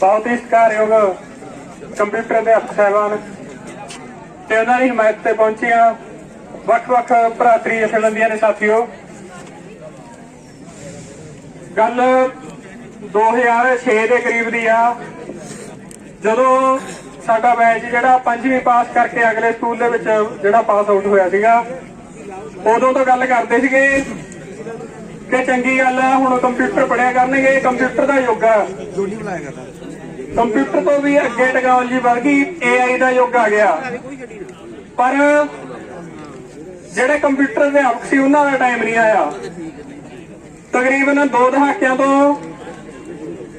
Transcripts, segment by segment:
ਬਹੁਤ ਹੀ ਸਤਿਕਾਰਯੋਗ ਕੰਪਿਊਟਰ ਦੇ ਅਫਸਰ ਸਾਹਿਬਾਨ ਤੇ ਉਹਨਾਂ ਦੀ ਹਮਾਇਤ ਤੇ ਪਹੁੰਚੀਆਂ ਵੱਖ-ਵੱਖ ਭਰਾਤਰੀ ਜਥੇਬੰਦੀਆਂ ਦੇ ਸਾਥੀਓ। ਗੱਲ 2006 ਦੇ ਕਰੀਬ ਦੀ ਆ। ਜਦੋਂ ਸਾਡਾ ਬੈਚ ਜਿਹੜਾ ਪੰਜਵੀਂ ਪਾਸ ਕਰਕੇ ਅਗਲੇ ਸਕੂਲ ਦੇ ਵਿੱਚ ਜਿਹੜਾ ਪਾਸ ਆਊਟ ਹੋਇਆ ਸੀਗਾ, ਉਦੋਂ ਤੋਂ ਗੱਲ ਕਰਦੇ ਸੀਗੇ ਕਿ ਚੰਗੀ ਗੱਲ ਆ, ਹੁਣ ਕੰਪਿਊਟਰ ਪੜਿਆ ਕਰਨਗੇ, ਕੰਪਿਊਟਰ ਦਾ ਯੁੱਗ ਆ। ਕੰਪਿਊਟਰ ਤੋਂ ਵੀ ਅੱਗੇ ਟੈਕਨੋਲੋਜੀ ਵਧ ਗਈ AI ਦਾ ਯੁੱਗ ਆ ਗਿਆ। ਪਰ ਜਿਹੜੇ ਕੰਪਿਊਟਰ ਦੇ ਅਧਿਆਪਕ ਸੀ, ਉਹਨਾਂ ਦਾ ਟਾਈਮ ਨਹੀਂ ਆਇਆ। ਤਕਰੀਬਨ 2 ਦਹਾਕਿਆਂ ਤੋਂ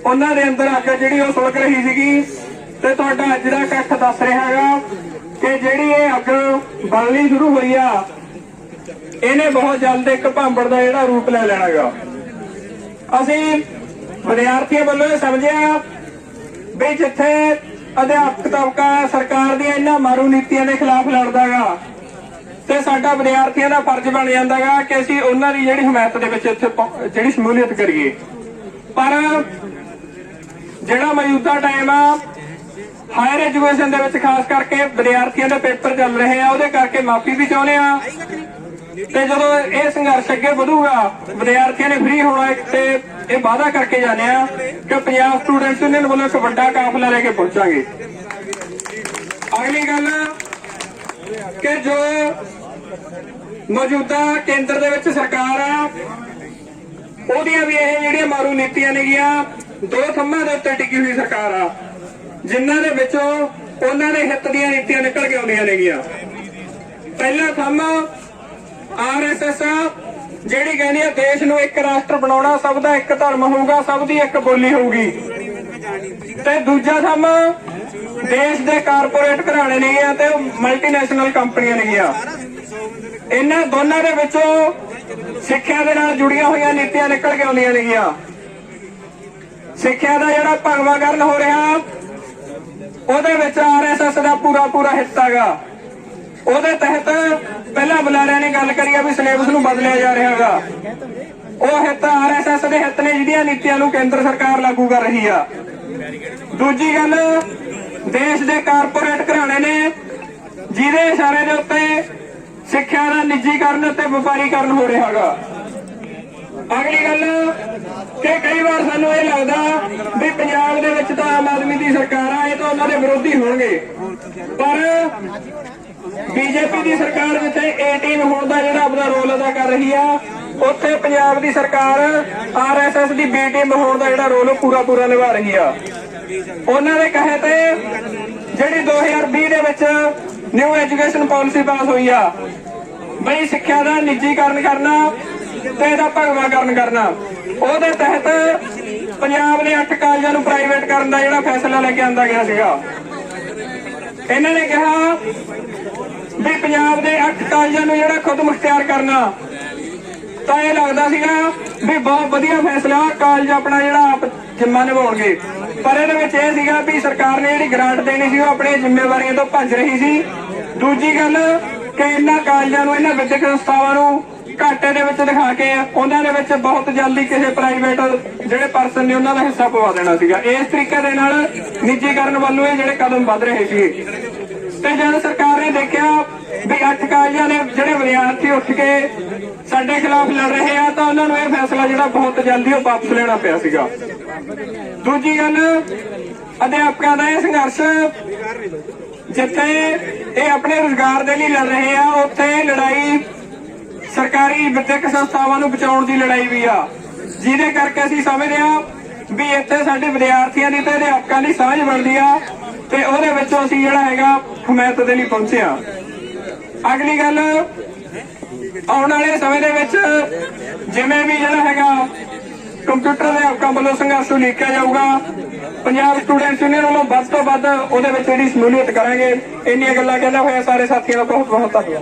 ਉਹਨਾਂ ਦੇ ਅੰਦਰ ਅੱਗ ਜਿਹੜੀ ਉਹ ਸੁਲਕ ਰਹੀ ਸੀਗੀ। ਤੇ ਤੁਹਾਡਾ ਅੱਜ ਦਾ ਇਕੱਠ ਦੱਸ ਰਿਹਾ ਹੈਗਾ ਕਿ ਜਿਹੜੀ ਇਹ ਅੱਗ ਬਲਣੀ ਸ਼ੁਰੂ ਹੋਈ ਆ, ਇਹਨੇ ਬਹੁਤ ਜਲਦ ਇੱਕ ਭਾਂਬੜ ਦਾ ਜਿਹੜਾ ਰੂਪ ਲੈ ਲੈਣਾਗਾ ਅਸੀਂ ਵਿਦਿਆਰਥੀਆਂ ਵੱਲੋਂ ਇਹ ਸਮਝਿਆ ਵੀ ਜਿੱਥੇ ਅਧਿਆਪਕ ਤਬਕਾ ਸਰਕਾਰ ਦੀਆਂ ਇਹਨਾਂ ਮਾਰੂ ਨੀਤੀਆਂ ਦੇ ਖਿਲਾਫ ਲੜਦਾਗਾ ਤੇ ਸਾਡਾ ਵਿਦਿਆਰਥੀਆਂ ਦਾ ਫਰਜ਼ ਬਣ ਜਾਂਦਾਗਾ ਕਿ ਅਸੀਂ ਉਹਨਾਂ ਦੀ ਜਿਹੜੀ ਹਮਾਇਤ ਦੇ ਵਿੱਚ ਇੱਥੇ ਜਿਹੜੀ ਸ਼ਮੂਲੀਅਤ ਕਰੀਏ। ਪਰ ਜਿਹੜਾ ਮੌਜੂਦਾ ਟਾਈਮ ਆ ਹਾਇਰ ਐਜੂਕੇਸ਼ਨ ਦੇ ਵਿੱਚ ਖਾਸ ਕਰਕੇ ਵਿਦਿਆਰਥੀਆਂ ਦੇ ਪੇਪਰ ਚੱਲ ਰਹੇ ਆ, ਉਹਦੇ ਕਰਕੇ ਮਾਫੀ ਵੀ ਚਾਹੁੰਦੇ ਆ। ਤੇ ਜਦੋਂ ਇਹ ਸੰਘਰਸ਼ ਅੱਗੇ ਵਧੂਗਾ, ਵਿਦਿਆਰਥੀਆਂ ਨੇ ਫ੍ਰੀ ਹੋਣਾ ਤੇ ਇਹ ਵਾਅਦਾ ਕਰਕੇ ਜਾਂਦੇ ਆ ਕਿ ਪੰਜਾਬ ਸਟੂਡੈਂਟਸ ਯੂਨੀਅਨ ਵੱਲੋਂ ਇੱਕ ਵੱਡਾ ਕਾਫਲਾ ਲੈ ਕੇ ਪਹੁੰਚਾਂਗੇ। ਅਗਲੀ ਗੱਲ, ਕਿ ਜੋ ਮੌਜੂਦਾ ਕੇਂਦਰ ਦੇ ਵਿੱਚ ਸਰਕਾਰ ਆ, ਉਹਦੀਆਂ ਵੀ ਇਹ ਜਿਹੜੀਆਂ ਮਾਰੂ ਨੀਤੀਆਂ ਨੇਗੀਆਂ, ਦੋ ਥੰਮਾਂ ਦੇ ਉੱਤੇ ਟਿਕੀ ਹੋਈ ਸਰਕਾਰ ਆ, ਜਿਨ੍ਹਾਂ ਦੇ ਵਿੱਚੋਂ ਉਹਨਾਂ ਦੇ ਹਿੱਤ ਦੀਆਂ ਨੀਤੀਆਂ ਨਿਕਲ ਕੇ ਆਉਂਦੀਆਂ ਨੇਗੀਆਂ। ਪਹਿਲਾ ਥੰਮ ਆਰਐਸਐਸ ਜਿਹੜੀ ਕਹਿੰਦੀ ਹੈ ਦੇਸ਼ ਨੂੰ ਇੱਕ ਰਾਸ਼ਟਰ ਬਣਾਉਣਾ, ਸਭ ਦਾ ਇੱਕ ਧਰਮ ਹੋਊਗਾ, ਸਭ ਦੀ ਇੱਕ ਬੋਲੀ ਹੋਊਗੀ। ਤੇ ਦੂਜਾ ਥੰਮ ਦੇਸ਼ ਦੇ ਕਾਰਪੋਰੇਟ ਘਰਾਣੇ ਨੇਗੀਆਂ ਤੇ ਮਲਟੀਨੈਸ਼ਨਲ ਕੰਪਨੀਆਂ ਨੇਗੀਆਂ ਇਹਨਾਂ ਦੋਨਾਂ ਦੇ ਵਿੱਚੋਂ ਸਿੱਖਿਆ ਦੇ ਨਾਲ ਜੁੜੀਆਂ ਹੋਈਆਂ ਨੀਤੀਆਂ ਨਿਕਲ ਕੇ ਆਉਂਦੀਆਂ ਨੇਗੀਆਂ ਸਿੱਖਿਆ ਦਾ ਜਿਹੜਾ ਭਗਵਾਕਰਨ ਹੋ ਰਿਹਾ, ਉਹਦੇ ਵਿੱਚ ਆਰਐਸਐਸ ਦਾ ਪੂਰਾ ਪੂਰਾ ਹਿੱਸਾ ਹੈਗਾ ਉਹਦੇ ਤਹਿਤ ਪਹਿਲਾਂ ਬੁਲਾਰਿਆਂ ਨੇ ਗੱਲ ਕਰੀ ਆ ਵੀ ਸਿਲੇਬਸ ਨੂੰ ਬਦਲਿਆ ਜਾ ਰਿਹਾ ਹੈਗਾ ਉਹ ਹਿੱਤ ਆਰਐਸਐਸ ਦੇ ਹਿੱਤ ਨੇ ਜਿਹੜੀਆਂ ਨੀਤੀਆਂ ਨੂੰ ਕੇਂਦਰ ਸਰਕਾਰ ਲਾਗੂ ਕਰ ਰਹੀ ਆ। ਦੂਜੀ ਗੱਲ, ਦੇਸ਼ ਦੇ ਕਾਰਪੋਰੇਟ ਘਰਾਣੇ ਨੇ ਜਿਹਦੇ ਇਸ਼ਾਰੇ ਦੇ ਉੱਤੇ ਸਿੱਖਿਆ ਦਾ ਨਿੱਜੀਕਰਨ ਤੇ ਵਪਾਰੀਕਰਨ ਹੋ ਰਿਹਾ ਹੈਗਾ। ਅਗਲੀ ਗੱਲ, ਕਿ ਕਈ ਵਾਰ ਸਾਨੂੰ ਇਹ ਲੱਗਦਾ ਵੀ ਪੰਜਾਬ ਦੇ ਵਿੱਚ ਤਾਂ ਆਮ ਆਦਮੀ ਦੀ ਸਰਕਾਰ ਆ ਇਹ ਤਾਂ ਉਹਨਾਂ ਦੇ ਵਿਰੋਧੀ ਹੋਣਗੇ। ਪਰ ਬੀਜੇਪੀ ਦੀ ਸਰਕਾਰ ਜਿੱਥੇ ਏ ਟੀਮ ਹੋਣ ਦਾ ਜਿਹੜਾ ਆਪਣਾ ਰੋਲ ਅਦਾ ਕਰ ਰਹੀ ਆ, ਉੱਥੇ ਪੰਜਾਬ ਦੀ ਸਰਕਾਰ ਆਰਐਸਐਸ ਦੀ ਬੀ ਟੀਮ ਹੋਣ ਦਾ ਜਿਹੜਾ ਰੋਲ ਪੂਰਾ ਪੂਰਾ ਨਿਭਾ ਰਹੀ ਆ। ਉਹਨਾਂ ਦੇ ਕਹੇ ਤੇ ਜਿਹੜੀ 2020 ਦੇ ਵਿੱਚ ਨਿਊ ਐਜੂਕੇਸ਼ਨ ਪਾਲਿਸੀ ਪਾਸ ਹੋਈ ਆ, ਬਈ ਸਿੱਖਿਆ ਦਾ ਨਿੱਜੀਕਰਨ ਕਰਨਾ ਤੇ ਇਹਦਾ ਭਗਵਾਕਰਨ ਕਰਨਾ। ਉਹਦੇ ਤਹਿਤ ਪੰਜਾਬ ਦੇ 8 ਕਾਲਜਾਂ ਨੂੰ ਪ੍ਰਾਈਵੇਟ ਕਰਨ ਦਾ ਜਿਹੜਾ ਫੈਸਲਾ ਲੈ ਕੇ ਆਂਦਾ ਗਿਆ ਸੀਗਾ। ਇਹਨਾਂ ਨੇ ਕਿਹਾ ਵੀ ਪੰਜਾਬ ਦੇ ਅੱਠ ਕਾਲਜਾਂ ਨੂੰ ਜਿਹੜਾ ਖੁਦ ਮੁਖਤਿਆਰ ਕਰਨਾ, ਤਾਂ ਇਹ ਲੱਗਦਾ ਸੀਗਾ ਵੀ ਬਹੁਤ ਵਧੀਆ ਫੈਸਲਾ, ਕਾਲਜ ਆਪਣਾ ਜਿਹੜਾ ਆਪ ਜਿੰਮਾ ਨਿਭਾਉਣਗੇ। ਪਰ ਇਹਦੇ ਵਿੱਚ ਇਹ ਸੀਗਾ ਵੀ ਸਰਕਾਰ ਨੇ ਜਿਹੜੀ ਗ੍ਰਾਂਟ ਦੇਣੀ ਸੀ, ਉਹ ਆਪਣੀਆਂ ਜ਼ਿੰਮੇਵਾਰੀਆਂ ਤੋਂ ਭੱਜ ਰਹੀ ਸੀ। ਦੂਜੀ ਗੱਲ ਕਿ ਇਹਨਾਂ ਕਾਲਜਾਂ ਨੂੰ, ਇਹਨਾਂ ਵਿਦਿਅਕ ਸੰਸਥਾਵਾਂ ਨੂੰ ਘਾਟੇ ਦੇ ਵਿੱਚ ਦਿਖਾ ਕੇ ਉਹਨਾਂ ਦੇ ਵਿੱਚ ਬਹੁਤ ਜਲਦੀ ਕਿਸੇ ਪ੍ਰਾਈਵੇਟ ਜਿਹੜੇ ਪਰਸਨ ਨੇ, ਉਹਨਾਂ ਦਾ ਹਿੱਸਾ ਪਵਾ ਦੇਣਾ ਸੀਗਾ। ਇਸ ਤਰੀਕੇ ਦੇ ਨਾਲ ਨਿੱਜੀਕਰਨ ਵੱਲੋਂ ਇਹ ਜਿਹੜੇ ਕਦਮ ਵੱਧ ਰਹੇ ਸੀ ਤੇ ਜਦ ਸਰਕਾਰ ਨੇ ਦੇਖਿਆ ਵੀ ਅੱਠ ਕਾਲਜਾਂ ਨੇ ਜਿਹੜੇ ਵਿਦਿਆਰਥੀ ਉੱਠ ਕੇ ਸਾਡੇ ਖਿਲਾਫ ਲੜ ਰਹੇ ਆ, ਤਾਂ ਉਹਨਾਂ ਨੂੰ ਇਹ ਫੈਸਲਾ ਜਿਹੜਾ ਬਹੁਤ ਜਲਦੀ ਉਹ ਵਾਪਸ ਲੈਣਾ ਪਿਆ ਸੀਗਾ। ਦੂਜੀ ਗੱਲ, ਅਧਿਆਪਕਾਂ ਦਾ ਇਹ ਸੰਘਰਸ਼, ਜਿੱਥੇ ਇਹ ਆਪਣੇ ਰੋਜ਼ਗਾਰ ਦੇ ਲਈ ਲੜ ਰਹੇ ਆ, ਉੱਥੇ ਲੜਾਈ ਸਰਕਾਰੀ ਵਿਦਿਅਕ ਸੰਸਥਾਵਾਂ ਨੂੰ ਬਚਾਉਣ ਦੀ ਲੜਾਈ ਵੀ ਆ। ਜਿਹਦੇ ਕਰਕੇ ਅਸੀਂ ਸਮਝਦੇ ਆ ਵੀ ਇੱਥੇ ਸਾਡੇ ਵਿਦਿਆਰਥੀਆਂ ਦੀ ਤੇ ਅਧਿਆਪਕਾਂ ਦੀ ਸਾਂਝ ਬਣਦੀ ਆ। ਤੇ ਉਹਦੇ ਵਿੱਚੋਂ ਅਸੀਂ ਜਿਹੜਾ ਹੈਗਾ ਹਮਾਇਤ ਦੇ ਲਈ ਪਹੁੰਚੇ ਆ ਅਗਲੀ ਗੱਲ, ਆਉਣ ਵਾਲੇ ਸਮੇਂ ਦੇ ਵਿੱਚ ਜਿਵੇਂ ਵੀ ਜਿਹੜਾ ਹੈਗਾ ਕੰਪਿਊਟਰ ਦੇ ਹੱਕਾਂ ਵੱਲੋਂ ਸੰਘਰਸ਼ ਉਲੀਕਿਆ ਜਾਊਗਾ, ਪੰਜਾਬ ਸਟੂਡੈਂਟਸ ਯੂਨੀਅਨ ਵੱਲੋਂ ਵੱਧ ਤੋਂ ਵੱਧ ਉਹਦੇ ਵਿੱਚ ਜਿਹੜੀ ਸ਼ਮੂਲੀਅਤ ਕਰਾਂਗੇ। ਇੰਨੀਆਂ ਗੱਲਾਂ ਕਹਿੰਦਾ ਹੋਇਆ ਸਾਰੇ ਸਾਥੀਆਂ ਦਾ ਬਹੁਤ ਬਹੁਤ ਧੰਨਵਾਦ।